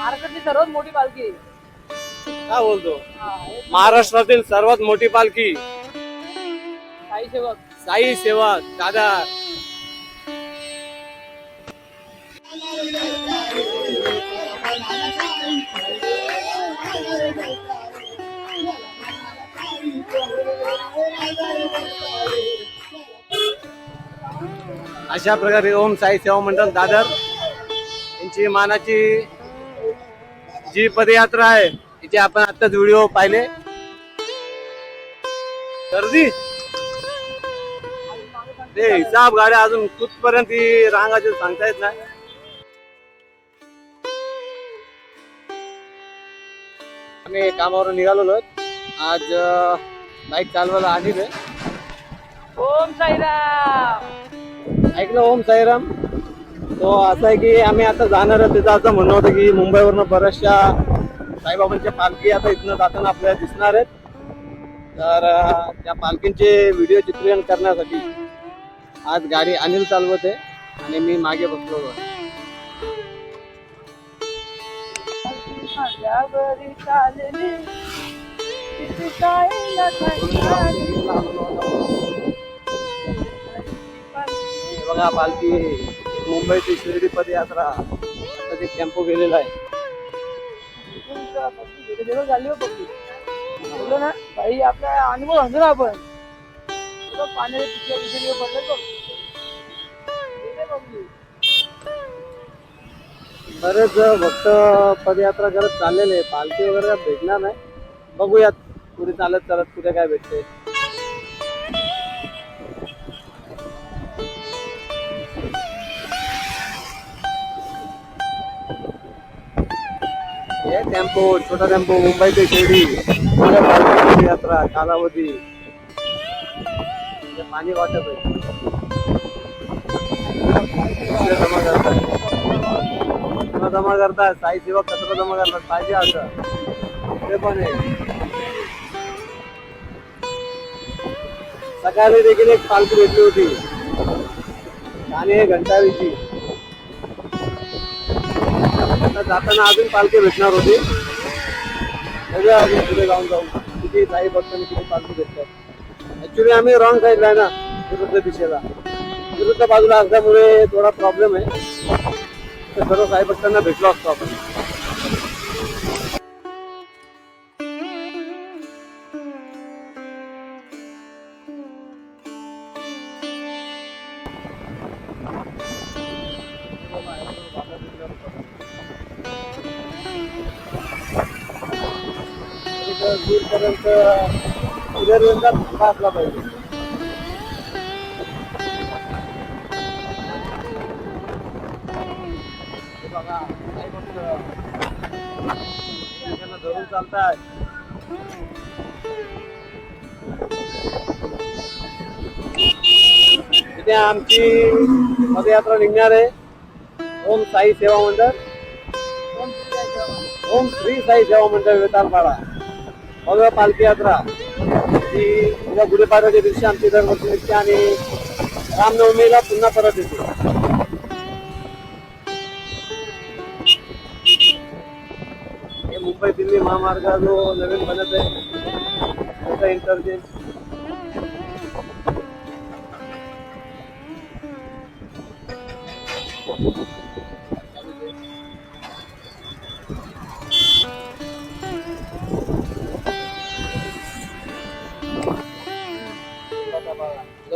महाराष्ट्रातली सर्वात मोठी पालखी आहे. काय बोलतो? हा, महाराष्ट्रातील सर्वात मोठी पालखी. साई सेवक. साई सेवा दादा. अशा प्रकारे ओम साई सेवा मंडळ दादर यांची मानाची जी पदयात्रा आहे तिचे आपण आताच व्हिडिओ पाहिले. गर्दी? ते हिसाब गाड्या अजून कुठपर्यंत ही रांगाचे सांगता येत नाही. आम्ही कामावरून निघालेलो आज बाईक चालवायला आलेलो आहे. ओम साईराम! ऐकलं ओम साईराम. तो असं आहे की आम्ही आता जाणार आहे त्याचं असं म्हणणं होतं की मुंबईवरनं बऱ्याचशा साईबाबांच्या पालखी आता इथनं जाताना आपल्याला दिसणार आहेत तर त्या पालखींचे व्हिडिओ चित्रीकरण करण्यासाठी आज गाडी अनिल चालवत आहे आणि मी मागे बसलो होतो. बघा पालखी मुंबई ते शिर्डी पदयात्रा आता ते टेम्पो गेलेला आहे. झाली हो ना भाई आपला अनुभव ना आपण. पाण्याच्या पिशव्या पडलं बघ. बरेच भक्त पदयात्रा करत चाललेले आहे. पालखी वगैरे भेटणार नाही. बघूयात पुढे चालत चालत कुठे काय भेटते. हे टेम्पो छोटा टेम्पो मुंबई ते शिर्डी यात्रा कालावधी. हे पाणी वाटत आहे. जमा करताय जमा करतात. साई सेवा कचरा जमा करतात? पाहिजे असं. ते पण आहे. सकाळी देखील एक पालखी भेटली होती. आणि घंटावीची. जाताना अजून पालखी भेटणार होती. सगळ्या अजून पुढे जाऊन जाऊन किती साई भक्तांनी किती पालखी भेटतात. ऍक्च्युली आम्ही रॉंग साईडला आहे ना विरुद्ध दिशेला. विरुद्ध बाजूला असल्यामुळे थोडा प्रॉब्लेम आहे. तर सर्व साई भक्तांना भेटलो असतो आपण. दूरपर्यंत उद्यापर्यंत थांबा पाहिजे. बघा धरून चालतात इथे आमची पदयात्रा निघणार आहे. ओम साई सेवा मंडळ. ओम श्री साई सेवा मंडळ वेताळपाडा भव्य पालखी यात्रा. ती उद्या गुढीपाडव्याच्या दिवशी आमची दरवर्षी निघते आणि रामनवमीला पुन्हा परत येते. हे मुंबई दिल्ली महामार्ग जो नवीन बनत आहे त्याचा इंटरचेंज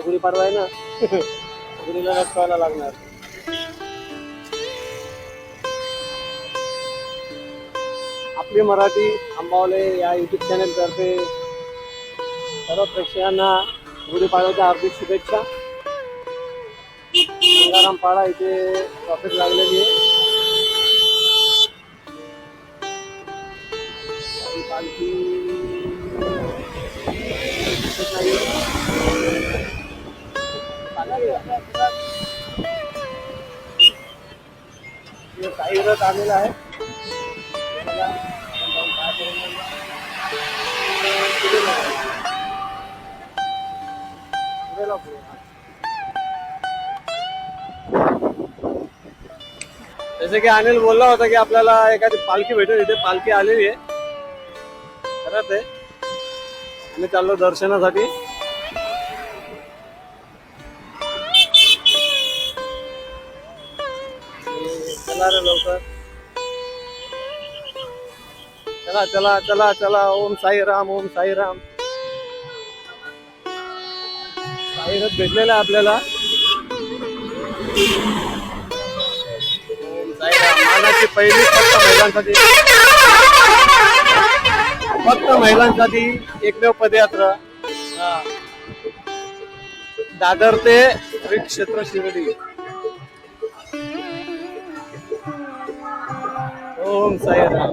उद्या गुढीपाडवा आहे ना? गुढीला लटकावायला लागणार. आपली मराठी आंबावले या युट्यूब चॅनल तर्फे सर्व प्रेक्षकांना गुढीपाडव्याच्या हार्दिक शुभेच्छा. गंगाराम पाडा इथे ट्रॉफिक लागलेली आहे. आणि पालखी. काही रथ आलेला आहे जसं की अनिल बोलला होता की आपल्याला एखादी पालखी भेटेल इथे पालखी आलेली आहे. खरंच आहे. आम्ही चाललो दर्शनासाठी. चला लवकर. चला चला चला चला. ओम साईराम ओम साईराम साईराम भेटलेला आपल्याला. ओम साईराम मानाची पहिली फक्त महिलांसाठी. फक्त महिलांसाठी एकमेव पदयात्रा. दादर ते श्री क्षेत्र शिर्डी. ओम साईराम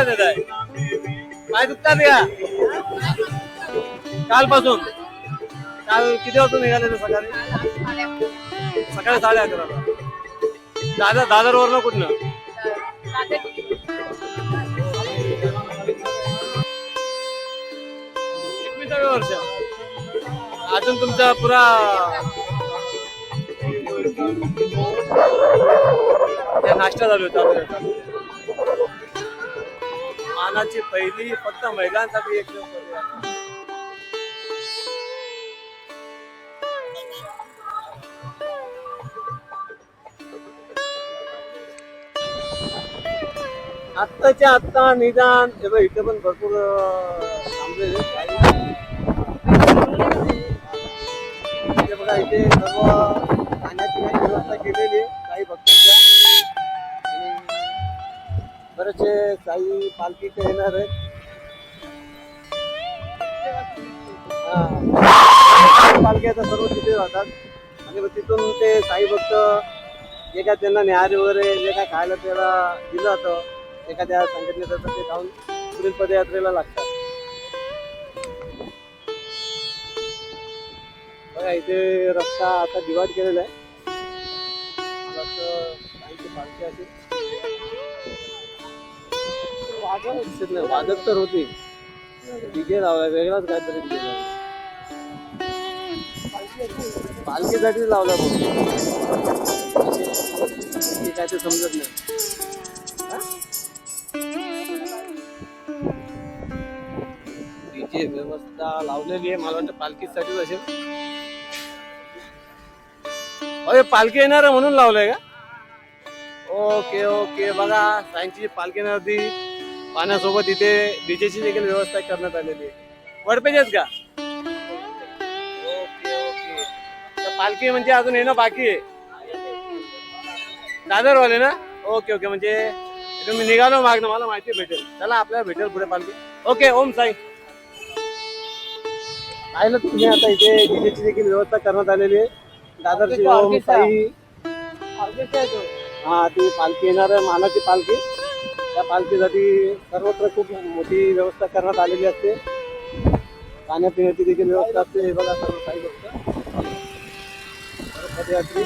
केव्हापासून चालत येत आहे. पाय दुखतात का? कालपासून. काल किती वाजता निघाले ते सकाळी? सकाळी साडे अकरा दादा दादर वरनं कुठनं? एकविसाव्या वर्ष अजून तुमचा पुरा नाश्ता चालू होता मानाची पहिली फक्त महिलांसाठी एक आत्ताच्या आत्ता निदान हे इथे पण भरपूर थांबलेले बघा इथे सर्व खाण्यापिण्याची व्यवस्था केलेली आहे. काही भक्त बरेचसे काही पालखीचे येणार आहेत. हा. पालखी आता सर्व तिथे जातात आणि मग तिथून ते साई भक्त जे काय त्यांना न्याहारी वगैरे जे काय खायला त्याला दिलं जातं एखाद्या संघटनेचं ते जाऊन पुढील पदयात्रेला लागतात. बघा इथे रस्ता आता डिवाइड केलेला आहे. पालखी असेल. दिसत नाही वाजत तर होती. डीजे लावला वेगळाच काहीतरी डीजे लावला पालखीसाठी लावला बघ काय ते समजत नाही. डीजे व्यवस्था लावलेली आहे. मला वाटतं पालखीसाठीच असेल. अरे पालखी येणार आहे म्हणून लावलंय का? Okay okay. बघा सायन्सची पालखी येणार होती. पाण्यासोबत इथे डीजेची देखील व्यवस्था करण्यात आलेली आहे. वडपेजेच का? Okay okay. तर पालखी म्हणजे अजून येणं बाकी आहे. दादरवाले ना? Okay okay. म्हणजे मी निघालो मागणं मला माहिती भेटेल. चला आपल्याला भेटेल पुढे पालखी. ओके ओम साई. पाहिलं तुम्ही आता इथे डीजेची देखील व्यवस्था करण्यात आलेली आहे. दादरची ओम साई. हा ती पालखी येणार आहे मानाची पालखी. त्या पालखीसाठी सर्वत्र खूप मोठी व्यवस्था करण्यात आलेली असते. खाण्यापिण्याची देखील व्यवस्था असते हे बघा सर्व काही गोष्ट. पदयात्री.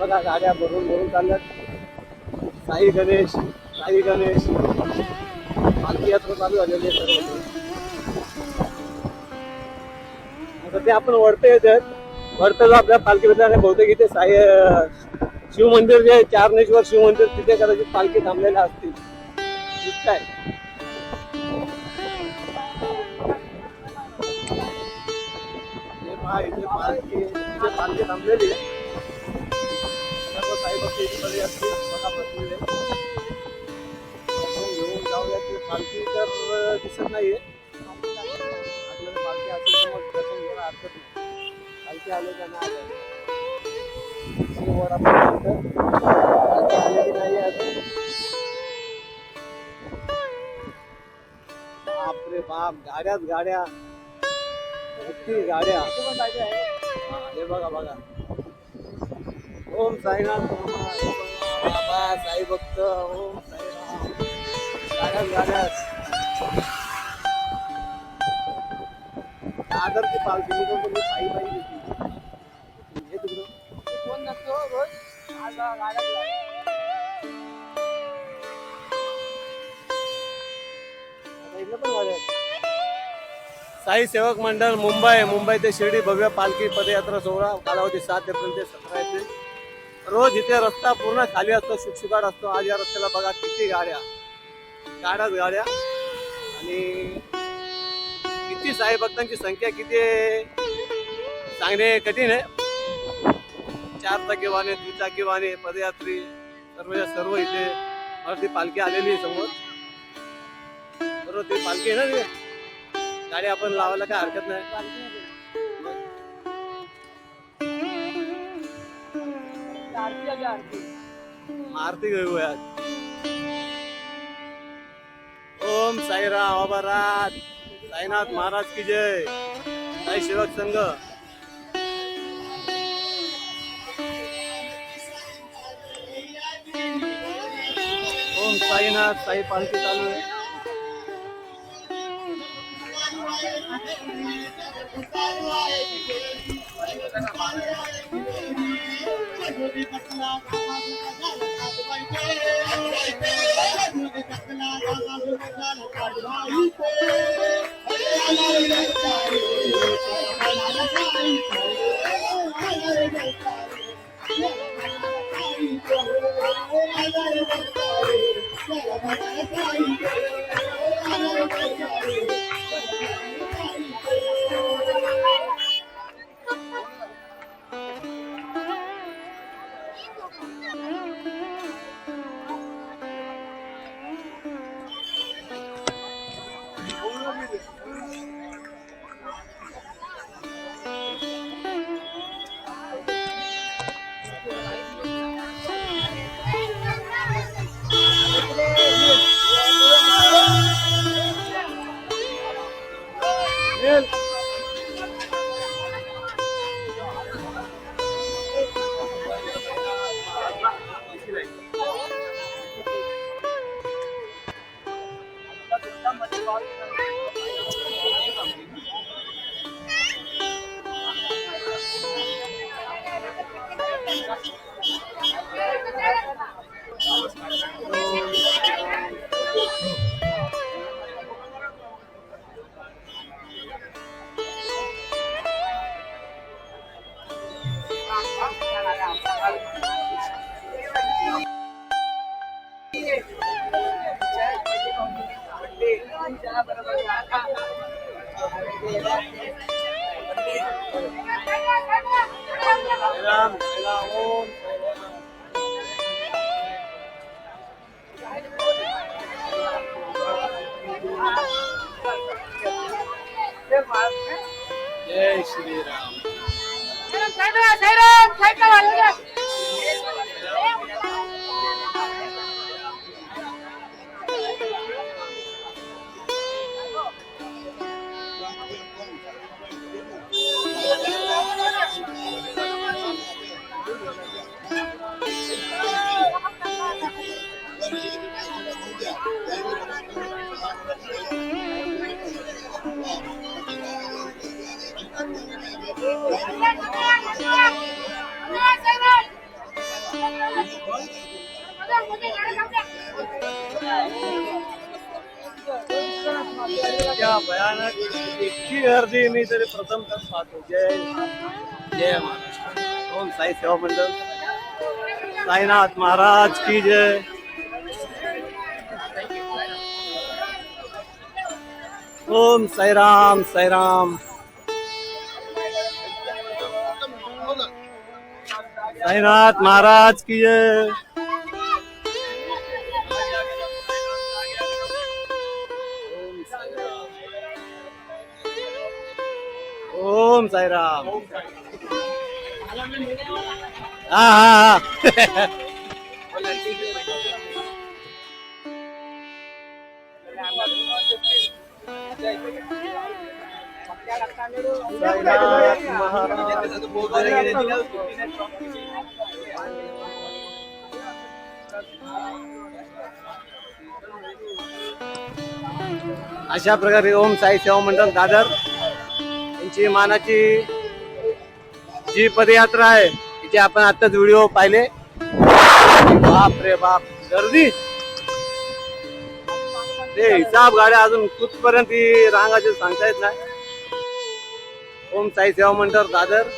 बघा गाड्या भरून भरून चालल्यात. साई गणेश साई गणेश. पालखी यात्रा चालू झालेली आहे सर्व. ते आपण वडते येतात. वडतेला आपल्या पालखी भेटल्या बहुतेक इथे साई अं, शिव मंदिर जे आहे, चारणेश्वर शिव मंदिर तिथे कदाचित पालखी थांबलेल्या असतील. दिसताय. हे पहा बघा इथे पालखी इथे पालखी थांबलेली. आहे सर्व साईबाबा इथे मध्ये असतील बघा बसलेले आपण घेऊन जाऊया ती पालखी तर दिसत नाहीये. आपल्याला पालखी असेल तर मग दर्शन घ्यायला हरकत नाही. पालखी आले का नाही बापरे बाप गाड्याच गाड्या. किती गाड्या. हे बघा बघा. ओम साईनाथ बाबा साई भक्त ओम साईनाथ. गाड्याच गाड्याच. दादरची पालखी. मी साई बाई साई सेवक मंडळ मुंबई. मुंबई ते शिर्डी भव्य पालखी पदयात्रा सोहळा कालावधी सात एप्रिल ते सतरा एप्रिल. रोज इथे रस्ता पूर्ण खाली असतो शुकशुकाट असतो. आज या रस्त्याला बघा किती गाड्या. गाड्याच गाड्या. आणि किती साई भक्तांची संख्या किती सांगणे कठीण आहे. चार चाकी वाहने दुचाकी वाहने पदयात्री सर्व सर्व इथे ती पालखी आलेली आहे समोर. बरोबर ती पालखी ना गाडी आपण लावायला काय हरकत नाही. आरती आली ओम साईराम अबरात साईनाथ महाराज की जय. साई सेवक संघ. ओम साईनाथ साई पालखी चालू आहे 絶対に。साईराम साईराम ओम जय श्रीराम क्या भयानक इतकी गर्दी मी तरी प्रथम तर पाहतो जय जय महाराष्ट्र ओम साई सेवा मंडळ साईनाथ महाराज की जय। ओम साईराम साईराम। साईनाथ महाराज की जय ओम साईराम हा हा हा महाराज अशा प्रकारे ओम साई सेवा मंडळ दादर यांची मानाची जी पदयात्रा आहे तिचे आपण आताच व्हिडिओ पाहिले. बाप रे बाप गर्दी. ते हिसाब गाड्या अजून कुठपर्यंत ही रांगाची सांगता येत नाही. ओम साई सेवा मंडळ दादर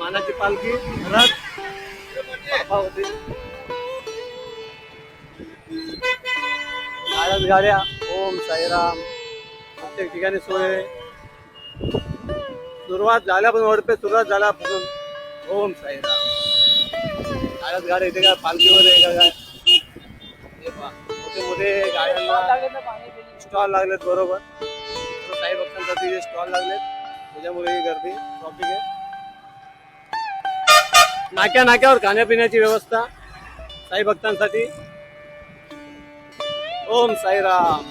मानाची पालखी रथ गाड्याच गाड्या ओम साईराम. प्रत्येक ठिकाणी सोय. सुरुवात झाल्यापासून वडपे सुरुवात झाल्यापासून ओम साईराम. गाड्याच गाड्या इथे काय पालखीवर आहे काय? मोठे मोठे गाड्यांना. स्टॉल लागलेत बरोबर. साई भक्तांसाठी स्टॉल लागलेत. त्याच्यामुळे ही गर्दी ट्रॉफिक आहे. नाक्या नाक्यावर खाण्यापिण्याची व्यवस्था. साई भक्तांसाठी. ओम साईराम.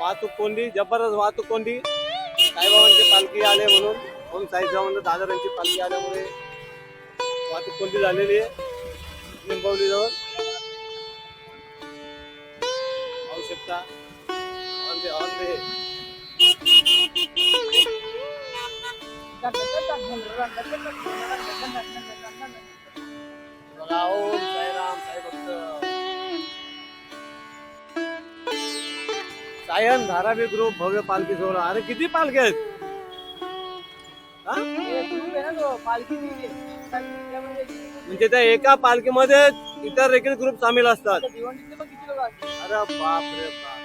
वाहतूक कोंडी जबरदस्त वाहतूक कोंडी. साईबाबांची पालखी आले म्हणून. ओम साईबाबांना दादरांची पालखी आल्यामुळे वाहतूक कोंडी झालेली आहे. लिंबवली शकता. ऑन दे ऑन दे बघा ओम साईराम साई भक्त. सायन धारावी ग्रुप भव्य पालखी सोहळा अरे किती पालखी आहेत? म्हणजे त्या एका पालखीमध्ये इतर देखील ग्रुप सामील असतात. अरे बाप रे बाप.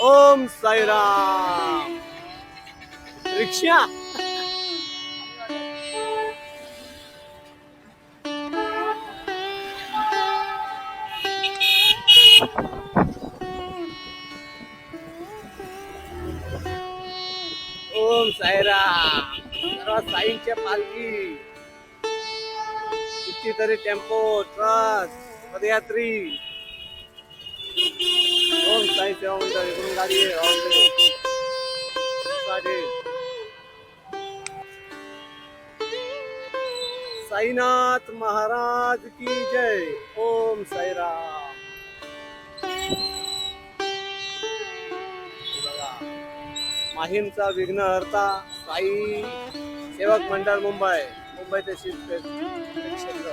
ओम साईराम. रिक्षा. ओम साईराम. सर्व साईंच्या पालखी. कितीतरी टेम्पो ट्रक पदयात्री ओम साई सेवा मंडळ इकडून गाडी गाडी. साईनाथ महाराज की जय ओम साईराम बघा. माहीमचा विघ्नहर्ता साई सेवक मंडळ मुंबई मुंबई शिस्त क्षेत्र.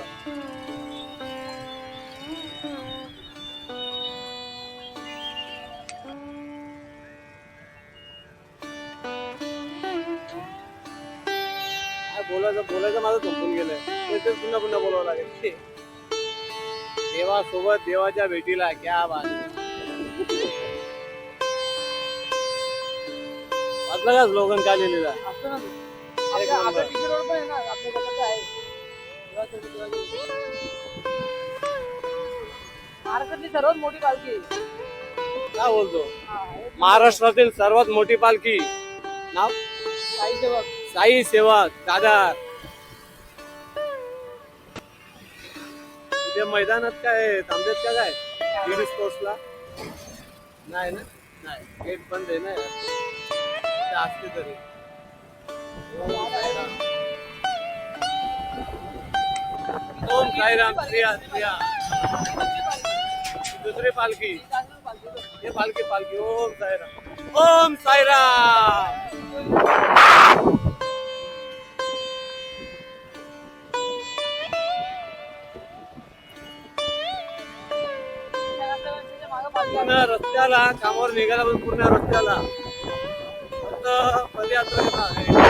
बोलायचं बोलायचं माझं झोपून गेलंय. ते पुन्हा पुन्हा बोलावं लागेल. देवासोबत देवाच्या भेटीला क्या बात. वाचलं का स्लोगन काय लिहिलेलं महाराष्ट्रातली सर्वात मोठी पालखी. काय बोलतो? महाराष्ट्रातील सर्वात मोठी पालखी. नाव? साई सेवक. साई सेवक दादर इथे मैदानात काय थांबलेत का काय गिरी स्पोर्ट्सला नाही ना? नाही. गेट बंद आहे ना ते असते तरी. ओम साईराम. प्रिया प्रिया दुसरी पालखी हे पालखी पालखी ओम साईराम. ओम साईराम पूर्ण रस्त्याला कामावर निघाला पण पूर्ण रस्त्याला. फक्त पदयात्रा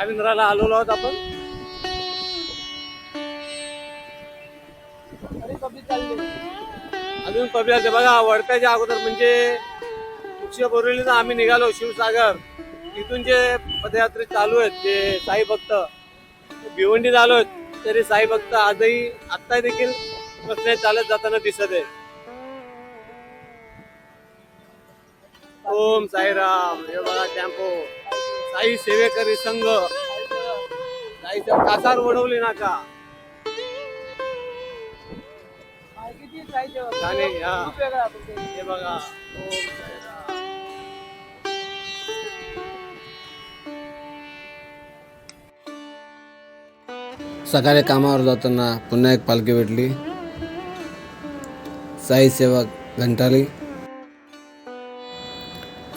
साविंद्राला आलेलो आहोत आपण. अजून पब्लिक बघा वडताच्या अगोदर म्हणजे वृक्ष बोरिवलीला आम्ही निघालो शिवसागर. तिथून जे पदयात्रे चालू आहेत जे साई भक्त भिवंडी झालो आहेत तरी साई भक्त आजही आत्ता देखील बसने चालत जाताना दिसत आहे ओम साईराम हे बघा टॅम्पो साई सेवेकरी संघ. साई कासार वडवली नाका गाणे, हा. हे बघा. सकाळी कामावर जाताना पुन्हा एक पालखी भेटली. साई सेवक घंटाली.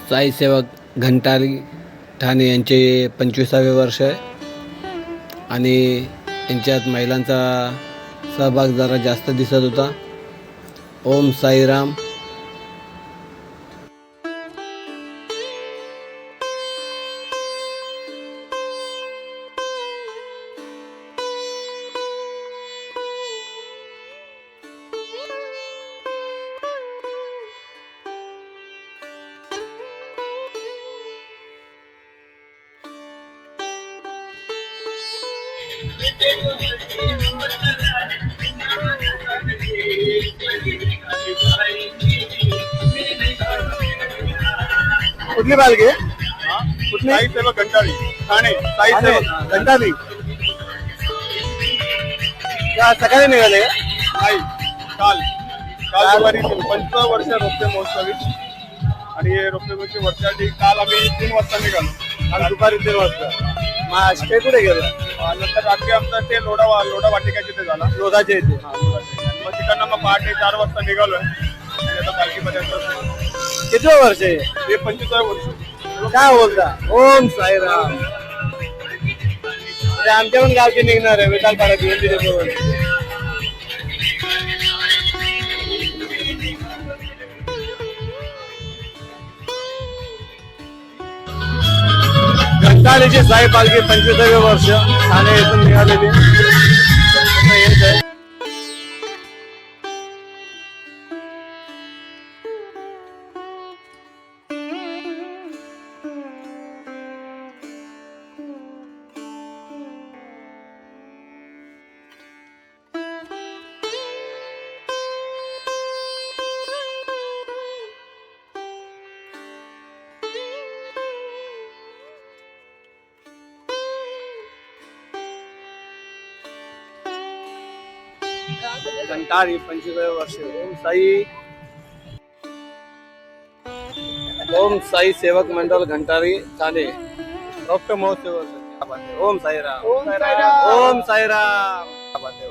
साई सेवक घंटाली. ठाणे यांचे पंचवीसावे वर्ष आहे. आणि यांच्यात महिलांचा सहभाग जरा जास्त दिसत होता. ओम साईराम. कुठली पालखी सेवक घंटाळी. ठाणे साई ठाणे, सेवक घंटाली त्या सकाळी निघाले? नाही. काल. काल दुपारी पंचवीस वर्ष रोपे महोत्सवी. आणि हे रोपे महोत्सवी वर्षासाठी काल आम्ही तीन वाजता निघालो. आज दुपारी तीन वाजता. मग स्टे कुठे गेलं? आणि नंतर रात्री आमचा ते लोडा लोडा वाटिका तिथे झाला. लोधाच्या इथे. आणि मग तिकडनं मग पहाटे चार वाजता निघालोय. आणि आता पालखीपर्यंत किती वर्ष आहे? हे पंचवीसाव्या वर्ष. काय बोलता? ओम साईराम. आमच्या पण गावचे निघणार आहे. पाडा भिवंडी जवळ घंटाळीची साई पालखी पंचवीसावे वर्ष ठाणे येथून निघालेली. घंटाळी पंचवीसावे वर्ष ओम साई. ओम साई सेवक मंडळ घंटाळी ठाणे रौप्य महोत्सव. ओम साईराम. ओम साईराम. ओम साईराम.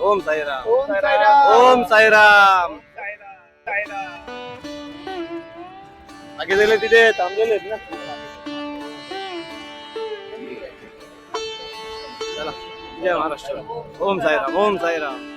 ओम साईराम. ओम साईराम. आगे दिले तिथे थांबलेले आहेत ना. चला. जय महाराष्ट्र. ओम साईराम. ओम साईराम.